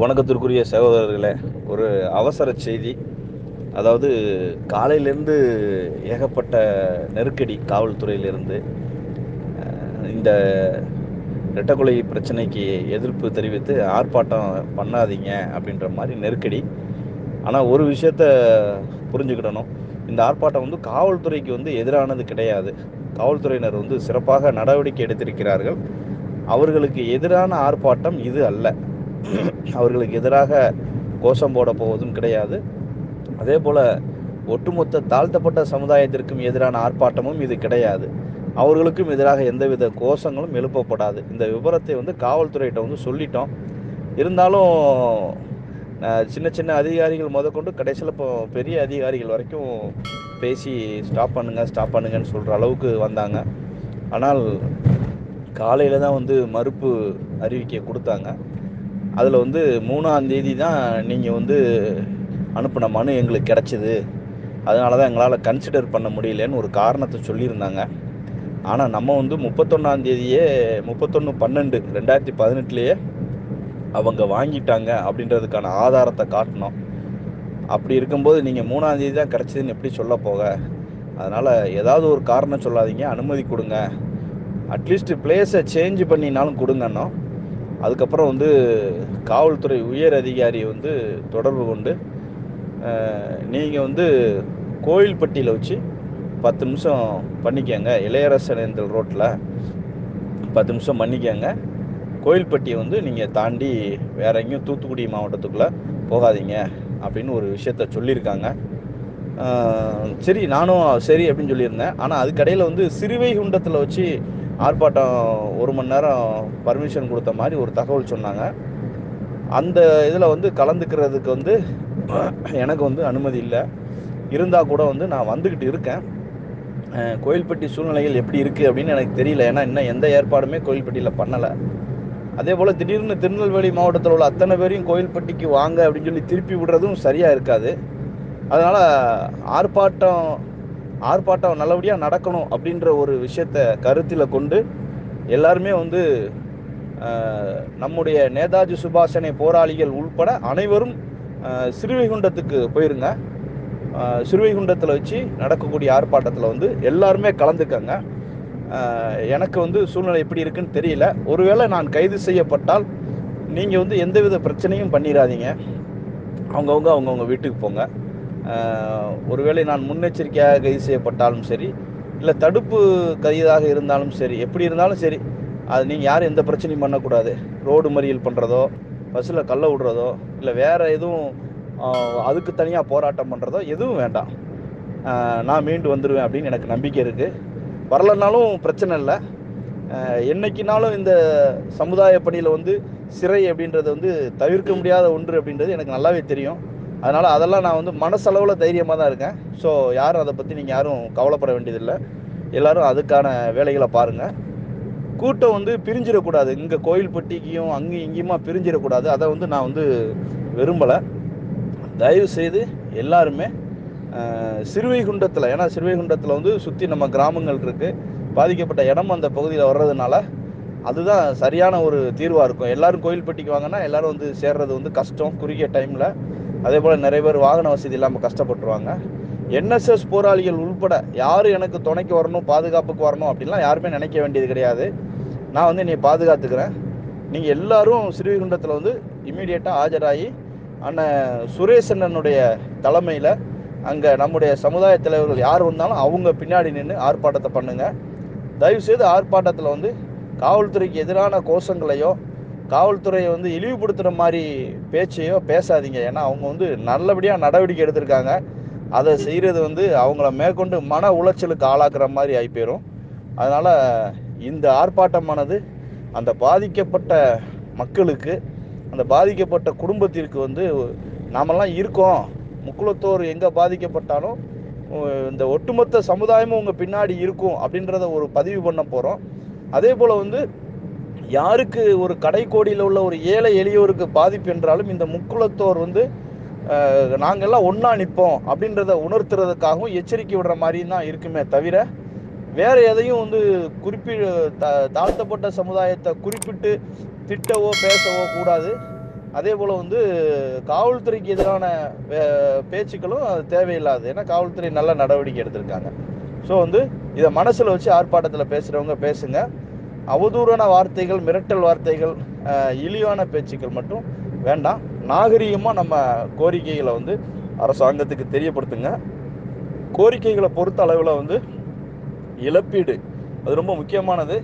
வணக்கத்திற்குரிய சகோதரர்களே ஒரு அவசர செய்தி. அதாவது காலையிலேருந்து ஏகப்பட்ட நெருக்கடி காவல்துறையிலிருந்து இந்த ரெட்டக்கொலை பிரச்சனைக்கு எதிர்ப்பு தெரிவித்து ஆர்ப்பாட்டம் பண்ணாதீங்க அப்படின்ற மாதிரி நெருக்கடி. ஆனால் ஒரு விஷயத்த புரிஞ்சுக்கிடணும். இந்த ஆர்ப்பாட்டம் வந்து காவல்துறைக்கு வந்து எதிரானது கிடையாது. காவல்துறையினர் வந்து சிறப்பாக நடவடிக்கை எடுத்திருக்கிறார்கள். அவர்களுக்கு எதிரான ஆர்ப்பாட்டம் இது அல்ல. அவர்களுக்கு எதிராக கோஷம் போட போவதும் கிடையாது. அதே போல் ஒட்டுமொத்த தாழ்த்தப்பட்ட சமுதாயத்திற்கும் எதிரான ஆர்ப்பாட்டமும் இது கிடையாது. அவர்களுக்கும் எதிராக எந்தவித கோஷங்களும் எழுப்பப்படாது. இந்த விவரத்தை வந்து காவல்துறையிட்ட வந்து சொல்லிட்டோம். இருந்தாலும் சின்ன சின்ன அதிகாரிகள் முதற்கொண்டு கடைசியில் இப்போ பெரிய அதிகாரிகள் வரைக்கும் பேசி ஸ்டாப் பண்ணுங்க ஸ்டாப் பண்ணுங்கன்னு சொல்கிற அளவுக்கு வந்தாங்க. ஆனால் காலையில் தான் வந்து மறுப்பு அறிவிக்கை கொடுத்தாங்க. அதில் வந்து மூணாம் தேதி தான் நீங்கள் வந்து அனுப்பின மனு எங்களுக்கு கிடச்சிது. அதனால தான் எங்களால் கன்சிடர் பண்ண முடியலன்னு ஒரு காரணத்தை சொல்லியிருந்தாங்க. ஆனால் நம்ம வந்து முப்பத்தொன்னாம் தேதியே முப்பத்தொன்று பன்னெண்டு ரெண்டாயிரத்தி பதினெட்டுலேயே அவங்க வாங்கிட்டாங்க அப்படின்றதுக்கான ஆதாரத்தை காட்டினோம் அப்படி இருக்கும்போது நீங்கள் மூணாம் தேதி தான் கிடச்சிதுன்னு எப்படி சொல்ல போக? அதனால் ஏதாவது ஒரு காரணம் சொல்லாதீங்க. அனுமதி கொடுங்க. அட்லீஸ்ட் பிளேஸை சேஞ்ச் பண்ணினாலும் கொடுங்கண்ணா அதுக்கப்புறம் வந்து காவல்துறை உயர் அதிகாரி வந்து தொடர்பு கொண்டு நீங்கள் வந்து கோயில்பட்டியில் வச்சு பத்து நிமிஷம் பண்ணிக்கங்க. இளையரசனேந்தல் ரோட்டில் பத்து நிமிஷம் பண்ணிக்கங்க. கோயில்பட்டியை வந்து நீங்கள் தாண்டி வேற எங்கேயும் தூத்துக்குடி மாவட்டத்துக்குள்ளே போகாதீங்க அப்படின்னு ஒரு விஷயத்த சொல்லியிருக்காங்க. சரி நானும் சரி அப்படின்னு சொல்லியிருந்தேன். ஆனால் அதுக்கடையில் வந்து சிறுவை குண்டத்தில் வச்சு ஆர்ப்பாட்டம் ஒரு மணி நேரம் பர்மிஷன் கொடுத்த மாதிரி ஒரு தகவல் சொன்னாங்க. அந்த இதில் வந்து கலந்துக்கிறதுக்கு வந்து எனக்கு வந்து அனுமதி இல்லை. இருந்தால் கூட வந்து நான் வந்துக்கிட்டு இருக்கேன். கோயில்பட்டி சூழ்நிலைகள் எப்படி இருக்குது அப்படின்னு எனக்கு தெரியல. ஏன்னா இன்னும் எந்த ஏற்பாடுமே கோயில்பட்டியில் பண்ணலை. அதே போல் திடீர்னு திருநெல்வேலி மாவட்டத்தில் உள்ள அத்தனை பேரையும் கோயில்பட்டிக்கு வாங்க அப்படின்னு சொல்லி திருப்பி விடுறதும் சரியாக இருக்காது. அதனால் ஆர்ப்பாட்டம் ஆர்ப்பாட்டம் நல்லபடியாக நடக்கணும் அப்படின்ற ஒரு விஷயத்தை கருத்தில் கொண்டு எல்லாருமே வந்து நம்முடைய நேதாஜி சுபாஷனை போராளிகள் உள்பட அனைவரும் சிறுவைகுண்டத்துக்கு போயிருங்க. சிறுவைகுண்டத்தில் வச்சு நடக்கக்கூடிய ஆர்ப்பாட்டத்தில் வந்து எல்லாருமே கலந்துக்கங்க. எனக்கு வந்து சூழ்நிலை எப்படி இருக்குன்னு தெரியல. ஒருவேளை நான் கைது செய்யப்பட்டால் நீங்கள் வந்து எந்தவித பிரச்சனையும் பண்ணிடாதீங்க அவங்கவுங்க அவங்கவுங்க வீட்டுக்கு போங்க. ஒருவேளை நான் முன்னெச்சரிக்கையாக கைது செய்யப்பட்டாலும் சரி இல்லை தடுப்பு கைதாக இருந்தாலும் சரி எப்படி இருந்தாலும் சரி அது நீங்கள் யாரும் எந்த பிரச்சனையும் பண்ணக்கூடாது. ரோடு மறியல் பண்ணுறதோ பஸ்ஸில் கள்ள விடுறதோ இல்லை வேறு எதுவும் அதுக்கு தனியாக போராட்டம் பண்ணுறதோ எதுவும் வேண்டாம். நான் மீண்டு வந்துடுவேன் அப்படின்னு எனக்கு நம்பிக்கை இருக்குது வரலனாலும் பிரச்சனை இல்லை. என்னைக்குனாலும் இந்த சமுதாய பணியில் வந்து சிறை அப்படின்றது வந்து தவிர்க்க முடியாத ஒன்று அப்படின்றது எனக்கு நல்லாவே தெரியும். அதனால் அதெல்லாம் நான் வந்து மனசளவில் தைரியமாக தான் இருக்கேன். ஸோ யாரும் அதை பற்றி நீங்கள் யாரும் கவலைப்பட வேண்டியதில்லை. எல்லோரும் அதுக்கான வேலைகளை பாருங்கள் கூட்டம் வந்து பிரிஞ்சிடக்கூடாது. இங்கே கோயில்பட்டிக்கும் அங்கேயும் இங்கேயுமா பிரிஞ்சிடக்கூடாது. அதை வந்து நான் வந்து விரும்பலை. தயவு செய்து எல்லாருமே சிறுவைகுண்டத்தில் ஏன்னா சிறுவைகுண்டத்தில் வந்து சுற்றி நம்ம கிராமங்கள் இருக்குது பாதிக்கப்பட்ட இடம் அந்த பகுதியில் வர்றதுனால அதுதான் சரியான ஒரு தீர்வாக இருக்கும். எல்லாரும் கோயில்பட்டிக்கு வாங்கினா எல்லாரும் வந்து சேர்றது வந்து கஷ்டம். குறுகிய டைமில் அதே போல் நிறைய பேர் வாகன வசதி இல்லாமல் கஷ்டப்பட்டுருவாங்க. என்எஸ்எஸ் போராளிகள் உள்பட யார் எனக்கு துணைக்கு வரணும் பாதுகாப்புக்கு வரணும் அப்படின்லாம் யாருமே நினைக்க வேண்டியது கிடையாது. நான் வந்து என்னை பாதுகாத்துக்கிறேன். நீங்கள் எல்லாரும் ஸ்ரீகுண்டத்தில் வந்து இமீடியட்டாக ஆஜராகி அண்ணன் சுரேஷ் அண்ணனுடைய தலைமையில் அங்கே நம்முடைய சமுதாய தலைவர்கள் யார் வந்தாலும் அவங்க பின்னாடி நின்று ஆர்ப்பாட்டத்தை பண்ணுங்கள் தயவுசெய்து ஆர்ப்பாட்டத்தில் வந்து காவல்துறைக்கு எதிரான கோஷங்களையோ காவல்துறையை வந்து இழிவுபடுத்துகிற மாதிரி பேச்சையோ பேசாதீங்க. ஏன்னா அவங்க வந்து நல்லபடியாக நடவடிக்கை எடுத்திருக்காங்க. அதை செய்கிறது வந்து அவங்கள மேற்கொண்டு மன உளைச்சலுக்கு ஆளாக்குற மாதிரி ஆகி போயிடும் அதனால் இந்த ஆர்ப்பாட்டமானது அந்த பாதிக்கப்பட்ட மக்களுக்கு அந்த பாதிக்கப்பட்ட குடும்பத்திற்கு வந்து நாமெல்லாம் இருக்கோம். முக்குளத்தோர் எங்கே பாதிக்கப்பட்டாலும் இந்த ஒட்டுமொத்த சமுதாயமும் உங்கள் பின்னாடி இருக்கும் அப்படின்றத ஒரு பதிவு பண்ண போகிறோம் அதே போல் வந்து யாருக்கு ஒரு கடைக்கோடியில் உள்ள ஒரு ஏழை எளியோருக்கு பாதிப்பு என்றாலும் இந்த முக்குளத்தோர் வந்து நாங்கள்லாம் நாங்கெல்லாம் ஒன்றா நிற்போம் அப்படின்றத உணர்த்துறதுக்காகவும் எச்சரிக்கை விடுற மாதிரி தான் இருக்குமே தவிர வேற எதையும் வந்து குறிப்பி த தாழ்த்தப்பட்ட சமுதாயத்தை குறிப்பிட்டு திட்டவோ பேசவோ கூடாது. அதே போல் வந்து காவல்துறைக்கு எதிரான பேச்சுக்களும் அது தேவையில்லாது. ஏன்னா காவல்துறை நல்ல நடவடிக்கை எடுத்திருக்காங்க. ஸோ வந்து இதை மனசில் வச்சு ஆர்ப்பாட்டத்தில் பேசுகிறவங்க பேசுங்க. அவதூறான வார்த்தைகள் மிரட்டல் வார்த்தைகள் இழிவான பேச்சுக்கள் மட்டும் வேண்டாம். நாகரீகமாக நம்ம கோரிக்கைகளை வந்து அரசாங்கத்துக்கு தெரியப்படுத்துங்க. கோரிக்கைகளை பொறுத்த அளவில் வந்து இழப்பீடு. அது ரொம்ப முக்கியமானது.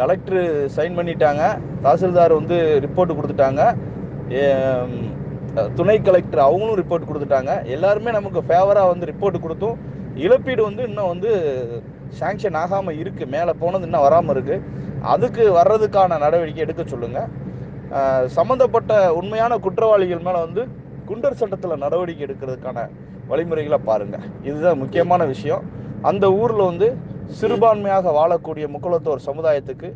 கலெக்டர் சைன் பண்ணிட்டாங்க. தாசில்தார் வந்து ரிப்போர்ட் கொடுத்துட்டாங்க. துணை கலெக்டர் அவங்களும் ரிப்போர்ட் கொடுத்துட்டாங்க. எல்லாருமே நமக்கு ஃபேவராக வந்து ரிப்போர்ட் கொடுத்தும் இழப்பீடு வந்து இன்னும் வந்து சாங்ஷன் ஆகாமல் இருக்குது மேலே போனது இன்னும் வராமல் இருக்குது அதுக்கு வர்றதுக்கான நடவடிக்கை எடுக்க சொல்லுங்கள் சம்மந்தப்பட்ட உண்மையான குற்றவாளிகள் மேலே வந்து குண்டர் சட்டத்தில் நடவடிக்கை எடுக்கிறதுக்கான வழிமுறைகளை பாருங்கள் இதுதான் முக்கியமான விஷயம். அந்த ஊரில் வந்து சிறுபான்மையாக வாழக்கூடிய முக்குளத்தோர் சமுதாயத்துக்கு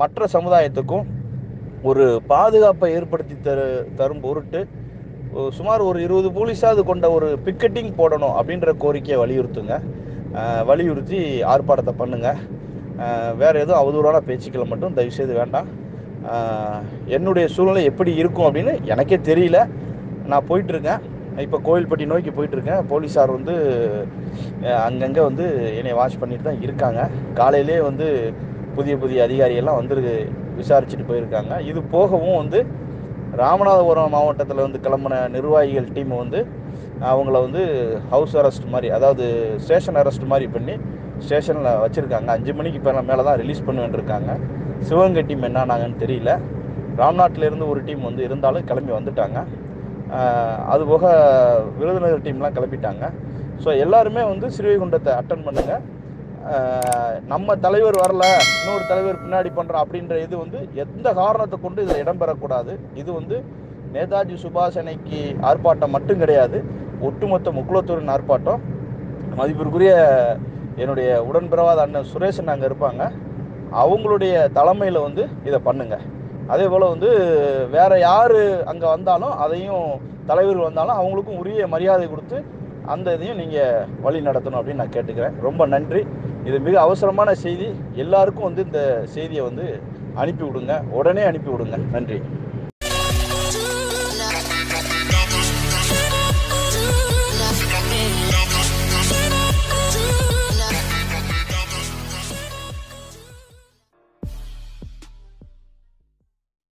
மற்ற சமுதாயத்துக்கும் ஒரு பாதுகாப்பை ஏற்படுத்தி தரு தரும் பொருட்டு சுமார் ஒரு இருபது போலீஸாவது கொண்ட ஒரு பிக்கெட்டிங் போடணும் அப்படின்ற கோரிக்கையை வலியுறுத்துங்க. வலியுறுத்தி ஆர்ப்பாட்டத்தை பண்ணுங்கள் வேறு எதுவும் அவதூறான பேச்சுக்களை மட்டும் தயவுசெய்து வேண்டாம். என்னுடைய சூழ்நிலை எப்படி இருக்கும் அப்படின்னு எனக்கே தெரியல. நான் போயிட்டுருக்கேன். இப்போ கோயில்பட்டி நோக்கி போயிட்டுருக்கேன். போலீஸார் வந்து அங்கங்கே வந்து என்னை வாட்ச் பண்ணிட்டு தான் இருக்காங்க. காலையிலே வந்து புதிய புதிய அதிகாரியெல்லாம் வந்து விசாரிச்சுட்டு போயிருக்காங்க. இது போகவும் வந்து ராமநாதபுரம் மாவட்டத்தில் வந்து கிளம்புன நிர்வாகிகள் டீம் வந்து அவங்கள வந்து ஹவுஸ் அரெஸ்ட் மாதிரி அதாவது ஸ்டேஷன் அரெஸ்ட் மாதிரி பண்ணி ஸ்டேஷனில் வச்சுருக்காங்க. அஞ்சு மணிக்கு இப்போ மேலே தான் ரிலீஸ் பண்ண இருக்காங்க. சிவகங்கை டீம் என்னானாங்கன்னு தெரியல. ராம்நாட்டிலேருந்து ஒரு டீம் வந்து இருந்தாலும் கிளம்பி வந்துட்டாங்க. அதுபோக விருதுநகர் டீம்லாம் கிளம்பிட்டாங்க. ஸோ எல்லாருமே வந்து ஸ்ரீவைகுண்டத்தை அட்டன் பண்ணுங்கள் நம்ம தலைவர் வரல இன்னொரு தலைவர் பின்னாடி பண்ணுறோம் அப்படின்ற இது வந்து எந்த காரணத்தை கொண்டு இதில் இடம்பெறக்கூடாது? இது வந்து நேதாஜி சுபாஷ் அன்னைக்கு ஆர்ப்பாட்டம் மட்டும் கிடையாது. ஒட்டுமொத்த முக்குளத்தூரின் ஆர்ப்பாட்டம். மதிப்பிற்குரிய என்னுடைய உடன்பிறவாத அண்ணன் சுரேஷன் அங்கே இருப்பாங்க. அவங்களுடைய தலைமையில் வந்து இதை பண்ணுங்க. அதே போல் வந்து வேற யார் அங்கே வந்தாலும் அதையும் தலைவர்கள் வந்தாலும் அவங்களுக்கும் உரிய மரியாதை கொடுத்து அந்த இதையும் நீங்கள் வழி நடத்தணும் அப்படின்னு நான் கேட்டுக்கிறேன். ரொம்ப நன்றி. இது மிக அவசரமான செய்தி. எல்லாருக்கும் வந்து இந்த செய்தியை வந்து அனுப்பி விடுங்க. உடனே அனுப்பி விடுங்க. நன்றி.